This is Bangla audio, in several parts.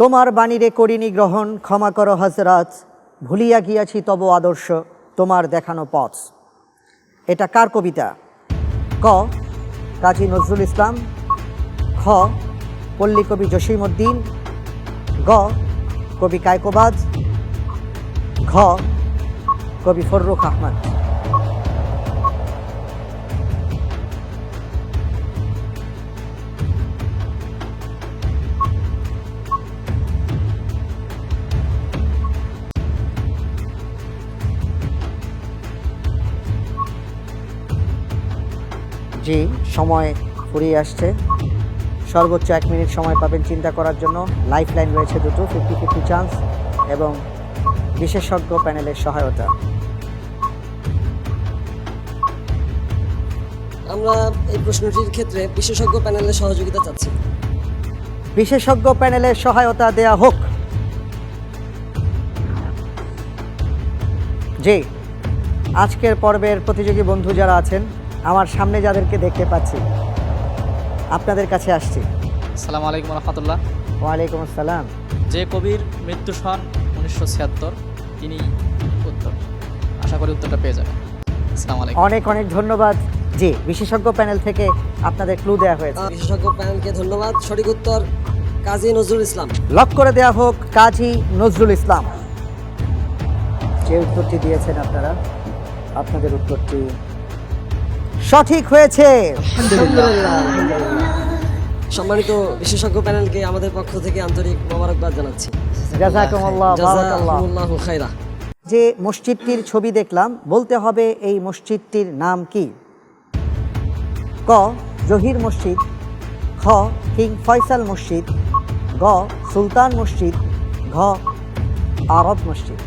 তোমার বাণীরে করিনি গ্রহণ, ক্ষমা করো হজরত ভুলিয়া গিয়াছি তব আদর্শ, তোমার দেখানো পথ। এটা কার কবিতা? ক, কাজী নজরুল ইসলাম। খ, পল্লী কবি জসিমউদ্দিন। গ, কবি কায়কোবাজ। ঘ, কবি ফররুখ আহমদ। জি সময় ফুরিয়ে আসছে। সর্বোচ্চ এক মিনিট সময় পাবেন চিন্তা করার জন্য। লাইফ লাইন রয়েছে দুটো ফিফটি ফিফটি চান্স এবং বিশেষজ্ঞ প্যানেলের সহায়তা। আমরা এই প্রশ্নটির ক্ষেত্রে বিশেষজ্ঞ প্যানেলের সহযোগিতা চাচ্ছি। বিশেষজ্ঞ প্যানেলের সহায়তা দেয়া হোক। জি আজকের পর্বের প্রতিযোগী বন্ধু যারা আছেন আমার সামনে যাদেরকে দেখতে পাচ্ছি আপনাদের কাছে আসছি। আসসালামু আলাইকুম রহমতুল্লাহ। ওয়ালাইকুম আসসালাম। যে কবির মৃত্যু সন উনিশশো ছিয়াত্তর তিনি উত্তর। আশা করি উত্তরটা পেয়ে যাবেন। আসসালামু আলাইকুম। অনেক অনেক ধন্যবাদ। জি বিশেষজ্ঞ প্যানেল থেকে আপনাদের ক্লু দেওয়া হয়েছে। বিশেষজ্ঞ প্যানেলকে ধন্যবাদ। সঠিক উত্তর কাজী নজরুল ইসলাম। লক করে দেওয়া হোক কাজী নজরুল ইসলাম। যে উত্তরটি দিয়েছেন আপনারা আপনাদের উত্তরটি সঠিক হয়েছে। সম্মানিত বিশেষজ্ঞ প্যানেলকে আমাদের পক্ষ থেকে আন্তরিক মোবারকবাদ জানাচ্ছি। যে মসজিদটির ছবি দেখলাম বলতে হবে এই মসজিদটির নাম কি? ক জহির মসজিদ খ কিং ফয়সাল মসজিদ গ সুলতান মসজিদ ঘ আরব মসজিদ।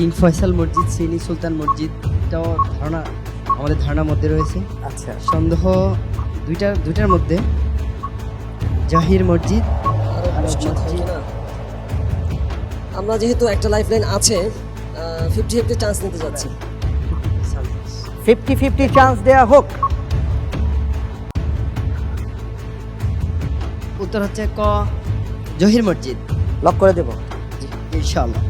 কিং ফয়সাল মসজিদ সিনি সুলতান মসজিদটাও ধারণা আমাদের ধারণার মধ্যে রয়েছে। আচ্ছা। সন্দেহ দুইটার দুইটার মধ্যে জাহির মসজিদ মসজিদ হবে না? আমরা যেহেতু একটা লাইফ লাইন আছে ফিফটি ফিফটি চান্স নিতে যাচ্ছি। ফিফটি ফিফটি চান্স দেয়া হোক। উত্তর হচ্ছে ক জহির মসজিদ। লক করে দেব। ইনশাআল্লাহ।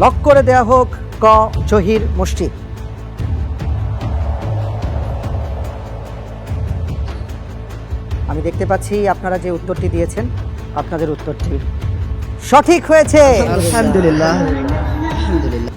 লক করে দেয়া হোক ক জহির মসজিদ আমি দেখতে পাচ্ছি আপনারা যে উত্তরটি দিয়েছেন, আপনাদের উত্তরটি সঠিক হয়েছে। আলহামদুলিল্লাহ আলহামদুলিল্লাহ।